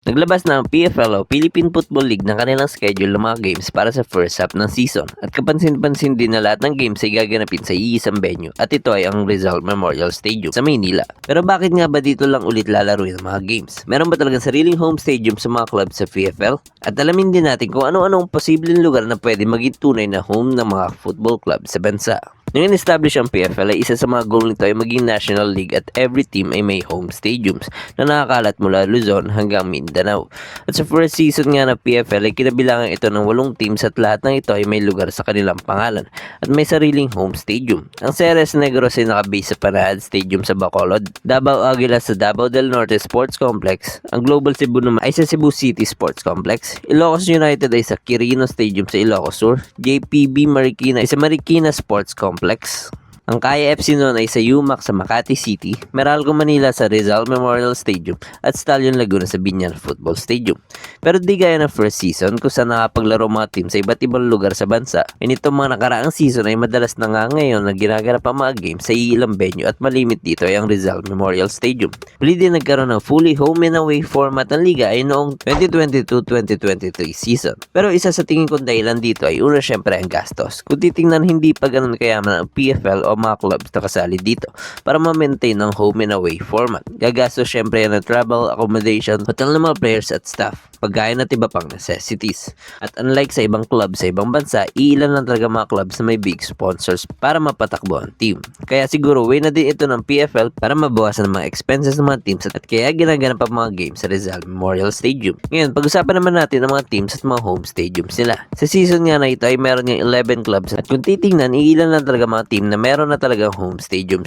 Naglabas na ang PFL o Philippine Football League ng kanilang schedule ng mga games para sa first half ng season. At kapansin-pansin din na lahat ng games ay gaganapin sa iisang venue at ito ay ang Rizal Memorial Stadium sa Maynila. Pero bakit nga ba dito lang ulit lalaruin ang mga games? Meron ba talagang sariling home stadium sa mga club sa PFL? At alamin din natin kung ano-ano ang posibleng lugar na pwede maging tunay na home ng mga football club sa bansa. Nung in-establish ang PFL ay isa sa mga goal nito ay maging National League at every team ay may home stadiums na nakakalat mula Luzon hanggang Mindanao. At sa first season nga ng PFL ay kinabilangan ito ng walong teams at lahat ng ito ay may lugar sa kanilang pangalan at may sariling home stadium. Ang Ceres Negros ay nakabase sa Panahad Stadium sa Bacolod, Davao Aguilas sa Davao del Norte Sports Complex, ang Global Cebu naman ay sa Cebu City Sports Complex, Ilocos United ay sa Quirino Stadium sa Ilocos Sur, JPB Marikina ay sa Marikina Sports Complex, complex. Ang Kaya FC noon ay sa UMAC sa Makati City, Meralco Manila sa Rizal Memorial Stadium at Stallion Laguna sa Binyan Football Stadium. Pero di gaya ng first season kung saan nakapaglaro mga team sa iba't ibang lugar sa bansa. E nitong mga nakaraang season ay madalas na nga ngayon na ginaganap ang mga games sa ilang venue at malimit dito ay ang Rizal Memorial Stadium. Muli din nagkaroon ng fully home and away format ng liga ay noong 2022-2023 season. Pero isa sa tingin kong dahilan dito ay una syempre ang gastos. Kung titingnan hindi pa ganun kayaman ang PFL o mga clubs na kasali dito para ma-maintain ang home and away format. Gagastos syempre ng travel, accommodation, hotel ng mga players at staff, pagkain at iba pang necessities. At unlike sa ibang club sa ibang bansa, iilan lang talaga mga clubs na may big sponsors para mapatakbo ang team. Kaya siguro way na din ito ng PFL para mabawasan ang mga expenses ng mga teams at kaya ginaganap ang mga games sa Rizal Memorial Stadium. Ngayon, pag-usapan naman natin ang mga teams at mga home stadiums nila. Sa season nga na ito ay meron ng 11 clubs at kung titingnan, iilan lang talaga mga team na meron na talagang home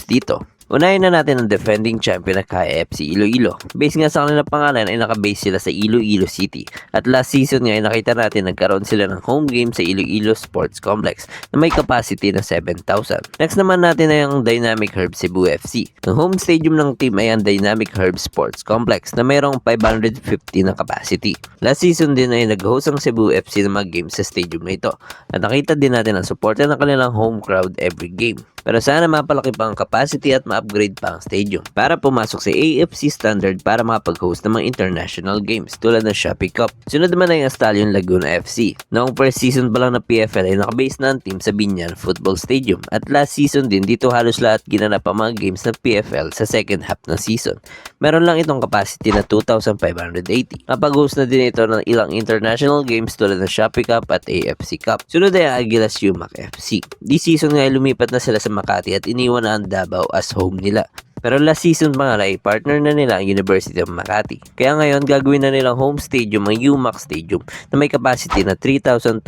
dito. Unahin na natin ang defending champion na KFC Iloilo. Base nga sa kanilang pangalan ay nakabase sila sa Iloilo City. At last season nga ay nakita natin nagkaroon sila ng home game sa Iloilo Sports Complex na may capacity na 7,000. Next naman natin ay ang Dynamic Herb Cebu FC. Ang home stadium ng team ay ang Dynamic Herb Sports Complex na mayroong 550 na capacity. Last season din ay nag-host ang Cebu FC ng mga games sa stadium na ito. At nakita din natin ang suporta ng kanilang home crowd every game. Pero sana mapalaki pa ang capacity at ma-upgrade pa ang stadium para pumasok sa AFC standard para makapag-host ng mga international games tulad ng Shopee Cup. Sunod naman ay ang Stallion Laguna FC. Noong first season pa lang ng PFL ay nakabase na ang team sa Binyan Football Stadium at last season din dito halos lahat ginanap ang mga games ng PFL sa second half ng season. Meron lang itong capacity na 2,580. Napag-host na din ito ng ilang international games tulad ng Shopee Cup at AFC Cup. Sunod ay ang Agilas Yumac FC. This season nga ay lumipat na sila sa Makati at iniwan na ang Davao as home nila. Pero last season nga ay partner na nila ang University of Makati. Kaya ngayon gagawin na nilang home stadium ang UMAC Stadium na may capacity na 3,295.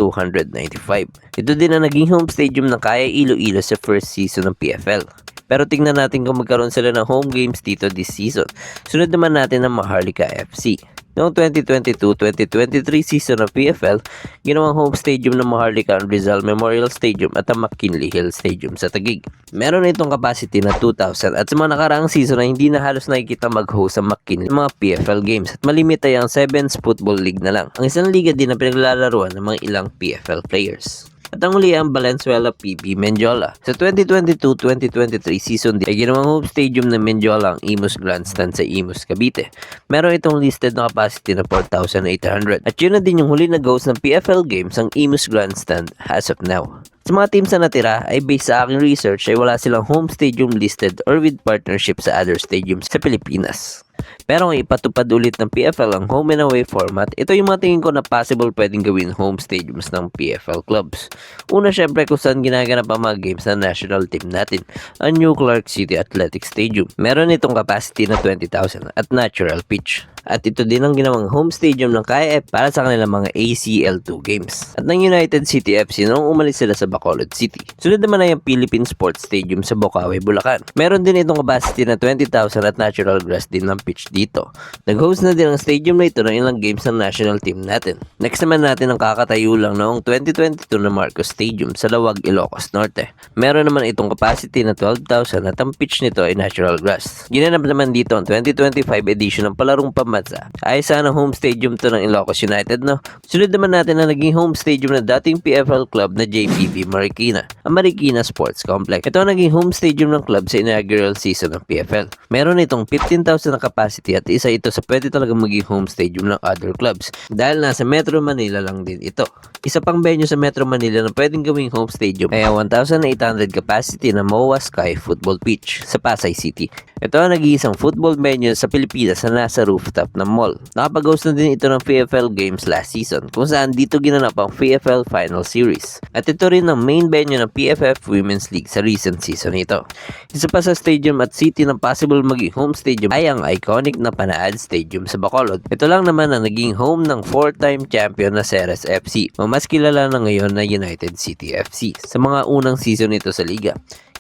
Ito din ang naging home stadium ng Kaya Iloilo sa first season ng PFL. Pero tingnan natin kung magkaroon sila ng home games dito this season. Sunod naman natin ang Maharlika FC. Noong 2022-2023 season ng PFL, ginawang home stadium ng Maharlika ang Rizal Memorial Stadium at ang McKinley Hill Stadium sa Taguig. Meron itong capacity na 2,000 at sa mga nakaraang season ay hindi na halos nakikita mag-host ang McKinley ng mga PFL games at malimit ay ang 7's Football League na lang. Ang isang liga din na pinaglalaruan ng mga ilang PFL players. At ang uli ang Valenzuela PB Menjola. Sa 2022-2023 season din ay ginawang home stadium ng Menjola ang Imus Grandstand sa Imus, Cavite. Meron itong listed na capacity na 4,800. At yun na din yung huli na host ng PFL games ang Imus Grandstand as of now. Sa mga teams na natira ay based sa aking research ay wala silang home stadium listed or with partnership sa other stadiums sa Pilipinas. Pero kung ipatupad ulit ng PFL ang home and away format, ito yung mga tingin ko na possible pwedeng gawin home stadiums ng PFL clubs. Una syempre kung saan ginaganap ang mga games ng national team natin, ang New Clark City Athletic Stadium. Meron itong capacity na 20,000 at natural pitch. At ito din ang ginawang home stadium ng KF para sa kanilang mga ACL2 games. At ng United City FC noong umalis sila sa Bacolod City. Sunod naman ay ang Philippine Sports Stadium sa Bocaue, Bulacan. Meron din itong capacity na 20,000 at natural grass din ng pitch dito. Nag-host na din ang stadium na ito ng ilang games ng national team natin. Next naman natin ang kakatayo lang noong 2022 na Marcos Stadium sa Lawag, Ilocos Norte. Meron naman itong capacity na 12,000 at ang pitch nito ay natural grass. Ginanap naman dito ang 2025 edition ng palarong pamayanan bansa. Ayos sana home stadium to ng Ilocos United no. Sunod naman natin ang naging home stadium ng dating PFL club na JPB Marikina, ang Marikina Sports Complex. Ito ang naging home stadium ng club sa inaugural season ng PFL. Meron itong 15,000 na capacity at isa ito sa pwede talagang maging home stadium ng other clubs dahil nasa Metro Manila lang din ito. Isa pang venue sa Metro Manila na pwedeng gawing home stadium ay ang 1,800 capacity na MOA Sky Football Pitch sa Pasay City. Ito ang nag-iisang football venue sa Pilipinas na nasa rooftop ng mall. Nakapag-host na din ito ng PFL Games last season kung saan dito ginanap ang PFL Final Series. At ito rin ang main venue ng PFF Women's League sa recent season ito. Isa pa sa stadium at city na possible maging home stadium ay ang iconic na Panaad Stadium sa Bacolod. Ito lang naman ang naging home ng four-time champion na Ceres FC o mas kilala na ngayon na United City FC sa mga unang season nito sa liga.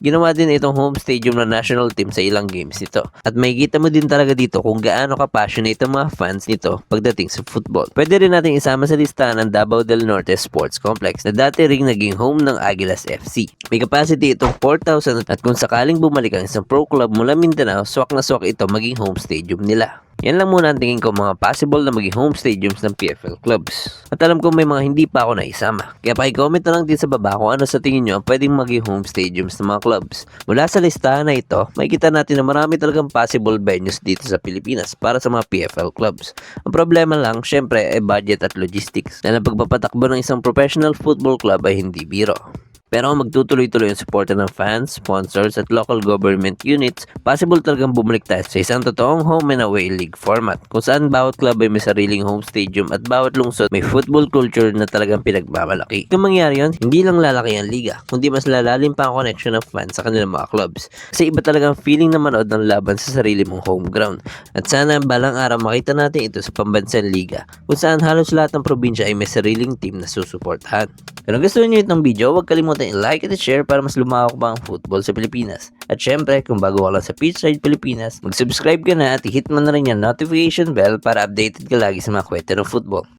Ginawa din itong home stadium ng national team sa ilang games nito. At makikita mo din talaga dito kung gaano ka-passionate ang mga fans nito pagdating sa football. Pwede rin natin isama sa listahan ang Davao del Norte Sports Complex na dati ring naging home ng Agilas FC. May capacity itong 4,000 at kung sakaling bumalik ang isang pro club mula Mindanao, swak na swak ito maging home stadium nila. Yan lang muna ang tingin ko mga possible na maging home stadiums ng PFL clubs. At alam ko may mga hindi pa ako naisama. Kaya pakicomment na lang din sa baba kung ano sa tingin nyo ang pwedeng maging home stadiums ng mga clubs. Mula sa listahan na ito, makikita natin na marami talagang possible venues dito sa Pilipinas para sa mga PFL clubs. Ang problema lang, syempre, ay budget at logistics. Dahil ang pagpapatakbo ng isang professional football club ay hindi biro. Pero magtutuloy-tuloy ang suporta ng fans, sponsors at local government units, possible talagang bumalik tayo sa isang totoong home and away league format kung saan bawat club ay may sariling home stadium at bawat lungsod may football culture na talagang pinagmamalaki. Kung mangyari yun, hindi lang lalaki ang liga, kundi mas lalalim pa ang connection ng fans sa kanilang mga clubs. Kasi iba talagang feeling na manood ng laban sa sarili mong home ground. At sana balang araw makita natin ito sa pambansang liga kung saan halos lahat ng probinsya ay may sariling team na susuportahan. Kung gusto niyo itong video, huwag kalimutan i-like at i-share para mas lumawak pa ang football sa Pilipinas. At syempre, kung bago ka lang sa Pitchside Pilipinas, mag-subscribe ka na at i-hit mo na rin yung notification bell para updated ka lagi sa mga kwento ng football.